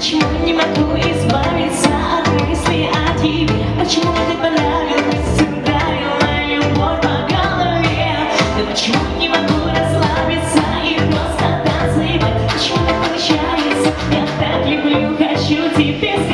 Почему не могу избавиться от мысли о тебе? Почему ты понравилась, ударила любовь по голове? Да почему не могу расслабиться и просто танцевать? Почему так получается? Я так люблю, хочу тебе